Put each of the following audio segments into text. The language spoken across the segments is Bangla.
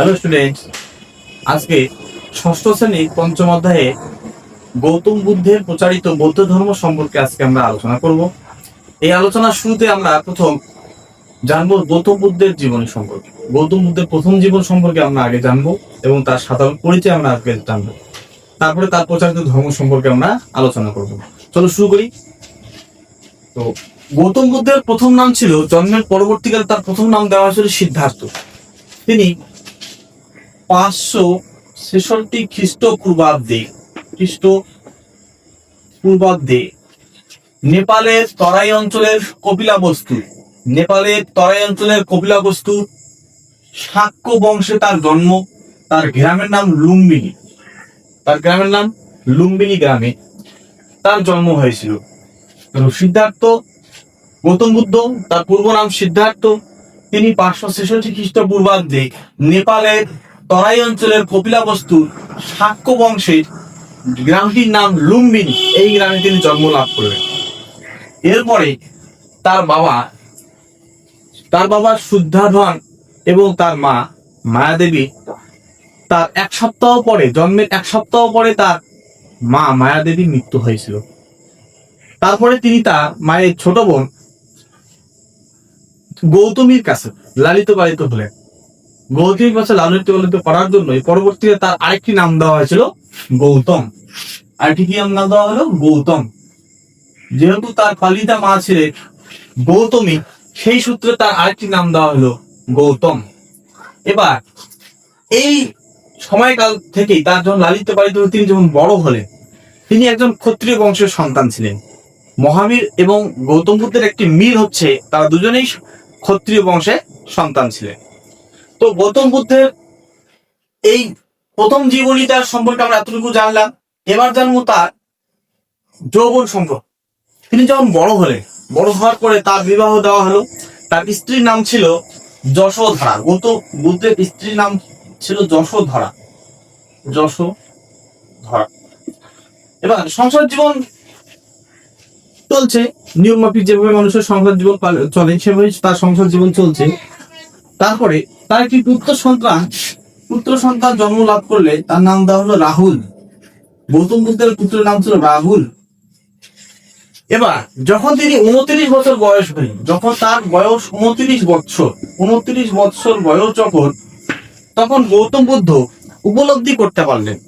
হ্যালো স্টুডেন্ট আজকে ষষ্ঠ শ্রেণির পঞ্চম অধ্যায়ে গৌতম বুদ্ধের প্রচারিত বৌদ্ধ ধর্ম সম্পর্কে আজকে আমরা আলোচনা করব। এই আলোচনার শুরুতে আমরা প্রথম জানব গৌতম বুদ্ধের জীবন সম্পর্কে। গৌতম বুদ্ধের প্রথম জীবন সম্পর্কে আমরা আগে জানব এবং তার সাধারণ পরিচয় আমরা আজকে জানব। তারপরে তার প্রচারিত ধর্ম সম্পর্কে আমরা আলোচনা করব। চলো শুরু করি। তো গৌতম বুদ্ধের প্রথম নাম ছিল, জন্মের পরবর্তীকালে তার প্রথম নাম দেওয়া হয়েছিল সিদ্ধার্থ। তিনি পাঁচশো ছেষট্টি খ্রিস্টপূর্বাব্দে খ্রিস্ট পূর্বাব্দে নেপালের তরাই অঞ্চলের কপিলাবস্তু, নেপালের তরাই অঞ্চলের কপিলাবস্তু শাক্য বংশে তার জন্ম, তার গ্রামের নাম লুম্বিনী, তার গ্রামের নাম লুম্বিনী গ্রামে তার জন্ম হয়েছিল। সিদ্ধার্থ, গৌতম বুদ্ধ, তার পূর্ব নাম সিদ্ধার্থ, তিনি পাঁচশো ছেষট্টি খ্রিস্টপূর্বাব্দে নেপালের তরাই অঞ্চলের কপিলাবস্তুর শাক্য বংশের গ্রামটির নাম লুম্বিনী। এই গ্রামে তিনি জন্ম লাভ করলেন। এরপরে তার বাবা তার বাবা শুদ্ধাধন এবং তার মা মায়াদেবী তার এক সপ্তাহ পরে, জন্মের এক সপ্তাহ পরে তার মা মায়াদেবীর মৃত্যু হয়েছিল। তারপরে তিনি তার মায়ের ছোট বোন গৌতমীর কাছে লালিত পালিত হলেন। গৌতমীর কাছে লালিত পালিত করার জন্যই পরবর্তীতে তার আরেকটি নাম দেওয়া হয়েছিল গৌতম। আরেকটি কি নাম দেওয়া হলো? গৌতম। যেহেতু তার পালিতা মা ছিলেন গৌতমী, সেই সূত্রে তার আরেকটি নাম দেওয়া হলো গৌতম। এবার, এই সময়কাল থেকেই তার যখন লালিত পালিত তিনি যখন বড় হলেন, তিনি একজন ক্ষত্রিয় বংশের সন্তান ছিলেন। মহাবীর এবং গৌতম বুদ্ধের একটি মিল হচ্ছে, তারা দুজনেই ক্ষত্রিয় বংশে সন্তান ছিলেন। তো গৌতম বুদ্ধের এই প্রথম জীবনী তার সম্পর্কে আমরা এতটুকু জানলাম। এবার জানব তার যৌবন সম্পর্ক। তিনি যখন বড় হলেন, বড় হওয়ার পরে তার বিবাহ দেওয়া হলো। তার স্ত্রীর নাম ছিল যশোধরা। গৌতম বুদ্ধের স্ত্রীর নাম ছিল যশোধরা। যশোধরা। এবার সংসার জীবন চলছে। নিয়ম মাফিক যেভাবে মানুষের সংসার জীবন চলে সেভাবে তার সংসার জীবন চলছে। তারপরে তার একটি পুত্র সন্তান? পুত্র সন্তান জন্ম লাভ করলে তার নাম দেওয়া হলো রাহুল। গৌতম বুদ্ধের পুত্রের নাম ছিল রাহুল। এবার, যখন তিনি উনত্রিশ বছর বয়স হলেন, যখন তার বয়স উনত্রিশ বছর উনত্রিশ বছর বয়স যখন, তখন গৌতম বুদ্ধ উপলব্ধি করতে পারলেন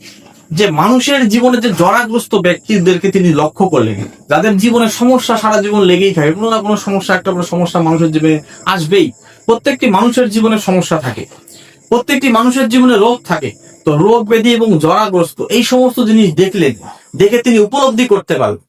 যে মানুষের জীবনে যে জরাগ্রস্ত ব্যক্তিদেরকে তিনি লক্ষ্য করলেন, যাদের জীবনে সমস্যা সারা জীবন লেগেই থাকে, কোনো না কোনো সমস্যা, একটা করে সমস্যা মানুষের জীবনে আসবেই। প্রত্যেকটি মানুষের জীবনে সমস্যা থাকে, প্রত্যেকটি মানুষের জীবনে রোগ থাকে। তো রোগ, ব্যাধি এবং জরাগ্রস্ত এই সমস্ত জিনিস দেখলেন দেখে তিনি উপলব্ধি করতে পারলেন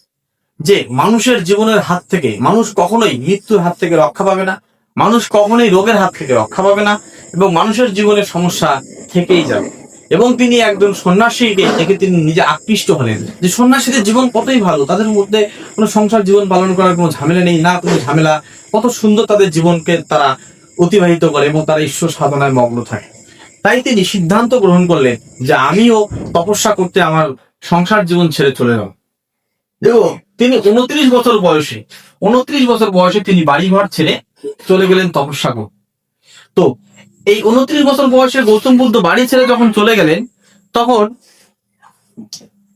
যে মানুষের জীবনের হাত থেকে, মানুষ কখনোই মৃত্যুর হাত থেকে রক্ষা পাবে না, মানুষ কখনোই রোগের হাত থেকে রক্ষা পাবে না এবং মানুষের জীবনের সমস্যা থেকেই যাবে। এবং তিনি একজন সন্ন্যাসীকে দেখে তিনি নিজে আকৃষ্ট হলেন যে সন্ন্যাসীদের জীবন কতই ভালো, তাদের মধ্যে কোনো সংসার জীবন পালন করার কোনো ঝামেলা নেই, না কোনো ঝামেলা, কত সুন্দর তাদের জীবনকে তারা অতিবাহিত করে এবং তারা ঈশ্বর সাধনায় মগ্ন থাকে। তাই তিনি সিদ্ধান্ত গ্রহণ করলেন যে আমিও তপস্যা করতে আমার সংসার জীবন ছেড়ে চলে যাব। দেখো তিনি উনত্রিশ বছর বয়সে, উনত্রিশ বছর বয়সে তিনি বাড়িঘর ছেড়ে চলে গেলেন তপস্যা করতে। তো এই উনত্রিশ বছর বয়সে গৌতম বুদ্ধ বাড়ি ছেড়ে যখন চলে গেলেন, তখন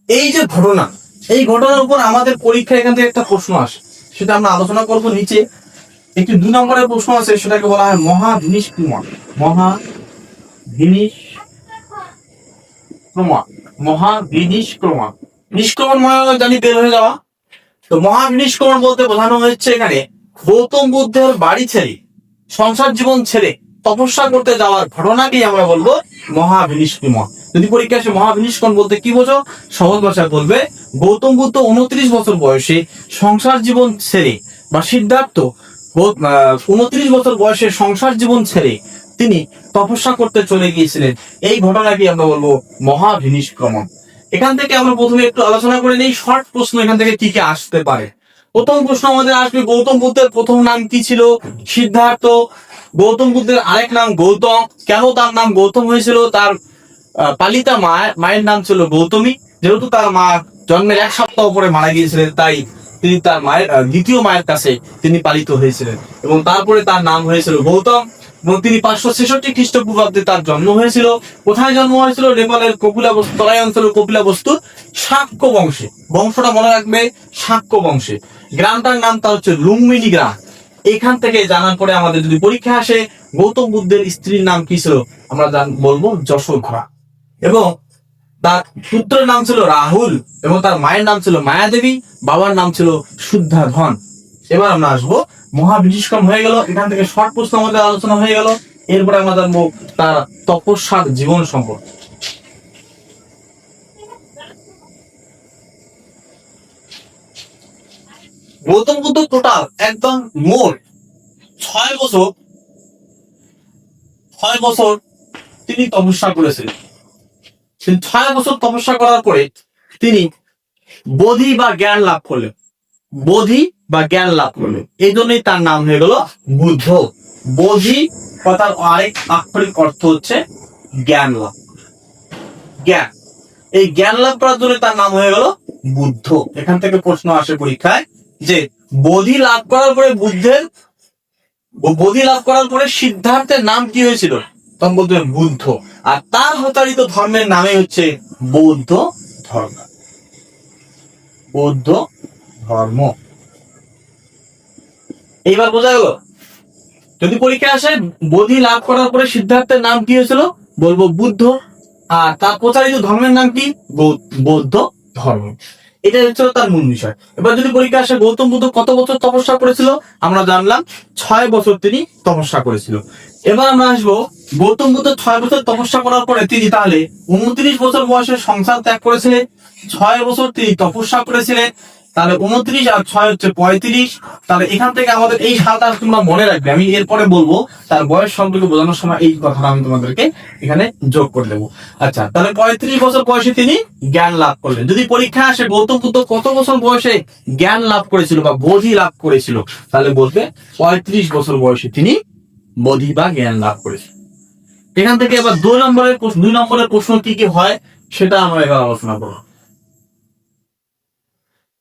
এই যে ঘটনা, এই ঘটনার উপর আমাদের পরীক্ষা এখান থেকে একটা প্রশ্ন আসে, সেটা আমরা আলোচনা করব নিচে। একটি দু নম্বরের প্রশ্ন আছে, সেটাকে বলা হয় মহাভিনিশ ক্রমণ মহা ভিনিশ ক্রমণ মহাভিনিষ্ক্রমণ নিষ্ক্রমণ মানে জানি বের হয়ে যাওয়া। তো মহাভিনিষ্ক্রমণ বলতে বোঝানো হচ্ছে এখানে গৌতম বুদ্ধের বাড়ি ছেড়ে, সংসার জীবন ছেড়ে তপস্যা করতে যাওয়ার ঘটনাকেই আমরা বলব মহাভিনিষ্ক্রমণ যদি পরীক্ষা আসে মহাভিনিষ্ক্রমণ বলতে কি বোঝো? সহজ ভাষায় বলবে, গৌতম বুদ্ধ উনত্রিশ বছর বয়সে সংসার জীবন ছেড়ে বা সিদ্ধার্থ উনত্রিশ বছর বয়সে সংসার জীবন ছেড়ে তিনি তপস্যা করতে চলে গিয়েছিলেন। এই ঘটনাকে আমরা বলব মহাভিনিষ্ক্রমণ এখান থেকে আমরা প্রথমে একটু আলোচনা করে নেই, শর্ট প্রশ্ন এখান থেকে কি কি আসতে পারে। প্রথম প্রশ্ন আমাদের আসবে, গৌতম বুদ্ধের প্রথম নাম কি ছিল? সিদ্ধার্থ। গৌতম বুদ্ধের আরেক নাম গৌতম। কেন তার নাম গৌতম হয়েছিল? তার পালিতা মা মায়ের নাম ছিল গৌতমী। যেহেতু তার মা জন্মের এক সপ্তাহ পরে মারা গিয়েছিলেন, তাই তিনি তার মায়ের দ্বিতীয় মায়ের কাছে তিনি পালিত হয়েছিলেন। এবং তারপরে তার নাম হয়েছিল গৌতম এবং তিনি পাঁচশো ছেষট্টি খ্রিস্টপূর্বাব্দে তার জন্ম হয়েছিল। কোথায় জন্ম হয়েছিল? নেপালের কপিলা তরাই অঞ্চলের কপিলা বস্তু শাক্য বংশে। বংশটা মনে রাখবে শাক্য বংশে। গ্রামটার নাম তার হচ্ছে লুম্বিনী গ্রাম। এখান থেকে জানার পরে আমাদের যদি পরীক্ষা আসে, গৌতম বুদ্ধের স্ত্রীর নাম কি ছিল? আমরা বলব যশোধরা। এবং তার পুত্রের নাম ছিল রাহুল এবং তার মায়ের নাম ছিল মায়াদেবী, বাবার নাম ছিল শুদ্ধা ধন এবার আমরা আসব মহাবিষ্কম হয়ে গেল, এখান থেকে শর্ট প্রশ্ন আমাদের আলোচনা হয়ে গেল, এরপরে আমরা জানব তার তপস্যার জীবন সম্পর্কে। গৌতম বুদ্ধ টোটাল একদম মোট ছয় বছর ছয় বছর তিনি তপস্যা করেছিলেন। ছয় বছর তপস্যা করার পরে তিনি বোধি বা জ্ঞান লাভ করলেন। বোধি বা জ্ঞান লাভ করলেন। এই জন্যই তার নাম হয়ে গেল বুদ্ধ। বোধি কথার আরেক আক্ষরিক অর্থ হচ্ছে জ্ঞান লাভ। জ্ঞান। এই জ্ঞান লাভ করার জন্য তার নাম হয়ে গেল বুদ্ধ। এখান থেকে প্রশ্ন আসে পরীক্ষায় যে বোধি লাভ করার পরে বুদ্ধের বোধি লাভ করার পরে সিদ্ধার্থের নাম কি হয়েছিল? তখন বলতে বুদ্ধ। আর তার প্রতারিত ধর্মের নামে হচ্ছে বৌদ্ধ ধর্ম। বৌদ্ধ ধর্ম। এইবার বোঝা গেল, যদি পরীক্ষা আসে বোধি লাভ করার পরে সিদ্ধার্থের নাম কি হয়েছিল? বলব বুদ্ধ। আর তার প্রচারিত ধর্মের নাম কি? বৌদ্ধ ধর্ম। এটা হচ্ছে তার মূল বিষয়। এবার যদি পরীক্ষা আসে গৌতম বুদ্ধ কত বছর তপস্যা করেছিল? আমরা জানলাম ছয় বছর তিনি তপস্যা করেছিল। এবার আমরা আসব গৌতম বুদ্ধ ছয় বছর তপস্যা করার পরে তিনি তাহলে উনত্রিশ বছর বয়সে সংসার ত্যাগ করেছিলেন, ছয় বছর তিনি তপস্যা করেছিলেন, তাহলে উনত্রিশ আর ছয় হচ্ছে পঁয়ত্রিশ। তাহলে এখান থেকে আমাদের এই সালটা তোমরা মনে রাখবে। আমি এরপরে বলব, তার বয়স সম্পর্কে বোঝানোর সময় এই কথাটা আমি তোমাদেরকে এখানে যোগ করে দেবো। আচ্ছা তাহলে পঁয়ত্রিশ বছর বয়সে তিনি জ্ঞান লাভ করলেন। যদি পরীক্ষা আসে, গৌতম বুদ্ধ কত বছর বয়সে জ্ঞান লাভ করেছিল বা বোধি লাভ করেছিল? তাহলে বলবে পঁয়ত্রিশ বছর বয়সে তিনি বোধি বা জ্ঞান লাভ করেছিল এখান থেকে এবার দুই নম্বরের প্রশ্ন- দুই নম্বরের প্রশ্ন কি কি হয়, সেটা আমরা এবার আলোচনা করব।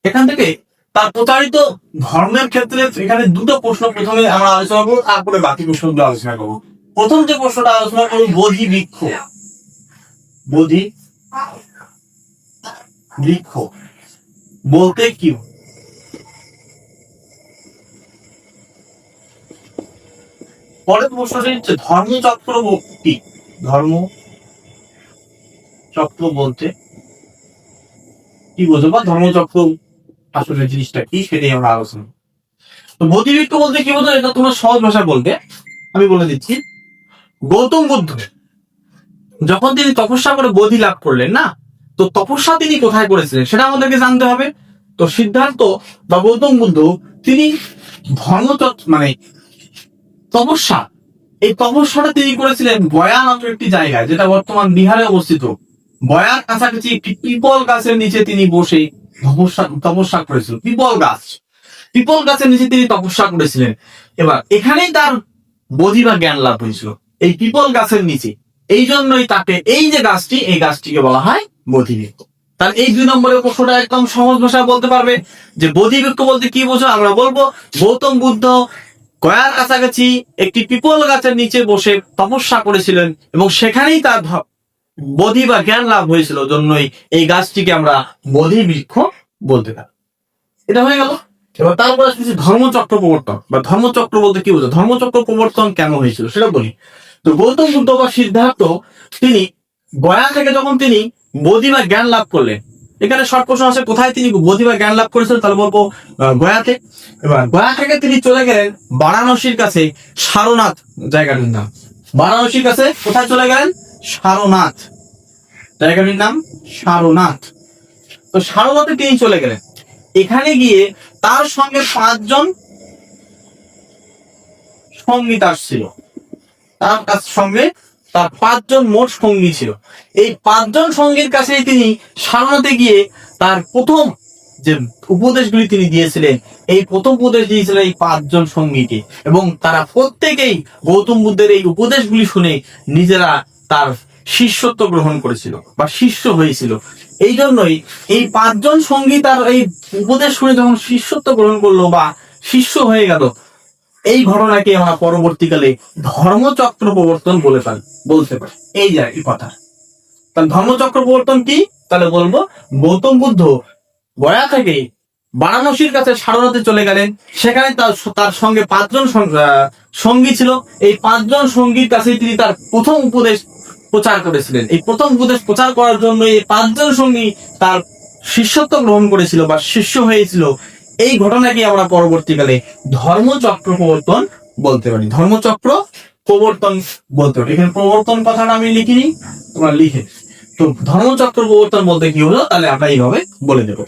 এখান থেকে তার প্রচারিত ধর্মের ক্ষেত্রে এখানে দুটো প্রশ্ন প্রথমে আমরা আলোচনা করব, তারপরে বাকি প্রশ্নগুলো আলোচনা করব। প্রথম যে প্রশ্নটা আলোচনা করব, বোধি বৃক্ষ। বোধি বৃক্ষ। বলতে কি পরের প্রশ্নটি হচ্ছে ধর্মচক্র ধর্ম চক্র বলতে কি বোঝো বা ধর্মচক্র আসলে জিনিসটা কি সেটাই আমরা আলোচনা তো বোধিবৃক্ষ বলতে কি বোঝো এটা তোমরা সহজ ভাষায় বলবে। আমি বলে দিচ্ছি, গৌতম বুদ্ধ যখন তিনি তপস্যা করে বোধি লাভ করলেন, না? তো তপস্যা তিনি কোথায় করেছিলেন সেটা আমাদেরকে জানতে হবে। তো সিদ্ধার্থ বা গৌতম বুদ্ধ তিনি ধর্ম মানে তপস্যা। এই তপস্যাটা তিনি করেছিলেন গয়া নামক একটি জায়গায়, যেটা বর্তমান বিহারে অবস্থিত। গয়ার কাছাকাছি একটি পিপল গাছের নিচে তিনি বসে তপস্যা তপস্যা করেছিল পিপল গাছ। পিপল গাছের নিচে তিনি তপস্যা করেছিলেন। এবার এখানেই তার বোধি বা জ্ঞান লাভ হয়েছিল, এই পিপল গাছের নিচে। এই জন্যই তাকে এই যে গাছটি, এই গাছটিকে বলা হয় বোধিবৃক্ষ তার এই দুই নম্বরের প্রশ্নটা একদম সহজ ভাষায় বলতে পারবে যে বোধিবৃক্ষ বলতে কি বোঝো আমরা বলব গৌতম বুদ্ধ গয়ার কাছাকাছি একটি পিপল গাছের নিচে বসে তপস্যা করেছিলেন এবং সেখানেই তার বোধি বা জ্ঞান লাভ হয়েছিল, জন্যই এই গাছটিকে আমরা বোধি বৃক্ষ বলতে পারি। এটা হয়ে গেল। এবার তারপর আসছে ধর্মচক্র প্রবর্তন। বা ধর্মচক্র বলতে কি বোঝো ধর্মচক্র প্রবর্তন কেন হয়েছিল সেটা বলি। তো গৌতম বুদ্ধ বা সিদ্ধার্থ, তিনি গয়া থেকে যখন তিনি বোধি বা জ্ঞান লাভ করলেন এখানে শর্ট প্রশ্ন আছে, কোথায় তিনি বোধি বা জ্ঞান লাভ করেছিলেন তাহলে বলব গয়াতে। এবার গয়া থেকে তিনি চলে গেলেন বারাণসীর কাছে সারনাথ জায়গাটির নাম। বারাণসীর কাছে কোথায় চলে গেলেন? সারনাথ। জায়গাটির নাম সারনাথ। তো সারনাথে তিনি চলে গেলেন। এখানে গিয়ে তার সঙ্গে পাঁচজন সংগীত আসছিল তার কাছ সঙ্গে তার পাঁচজন মোট সঙ্গী ছিল। এই পাঁচজন সঙ্গীর কাছে তিনি সারনাথে গিয়ে তার প্রথম যে উপদেশগুলি তিনি দিয়েছিলেন, এই প্রথম উপদেশ দিয়েছিলেন এই পাঁচজন সঙ্গীকে। এবং তারা প্রত্যেকেই গৌতম বুদ্ধের এই উপদেশগুলি শুনে নিজেরা তার শিষ্যত্ব গ্রহণ করেছিল বা শিষ্য হয়েছিল। এই জন্যই এই পাঁচজন সঙ্গী তার এই উপদেশ শুনে যখন শিষ্যত্ব গ্রহণ করল বা শিষ্য হয়ে গেল এই ঘটনাকে আমরা পরবর্তীকালে ধর্মচক্র প্রবর্তন বলে পারি বলতে পারি। এই যে এই কথা। তাহলে ধর্মচক্র প্রবর্তন কি? তাহলে বলব, গৌতম বুদ্ধ গয়া থেকে বারাণসীর কাছে সারনাথে চলে গেলেন। সেখানে তার তার সঙ্গে পাঁচজন সঙ্গী ছিল। এই পাঁচজন সঙ্গীর কাছে তিনি তার প্রথম উপদেশ প্রচার করেছিলেন। এই প্রথম উপদেশ প্রচার করার জন্য এই পাঁচজন সঙ্গী তার শিষ্যত্ব গ্রহণ করেছিল বা শিষ্য হয়েছিল। এই ঘটনাকে আমরা পরবর্তীকালে ধর্মচক্র প্রবর্তন বলতে পারি। ধর্মচক্র প্রবর্তন বলতে পারি। এখানে প্রবর্তন কথাটা আমি লিখিনি, তোমরা লিখে তো ধর্মচক্র প্রবর্তন বলতে কি হলো? তাহলে আমরা এইভাবে বলে দেবো।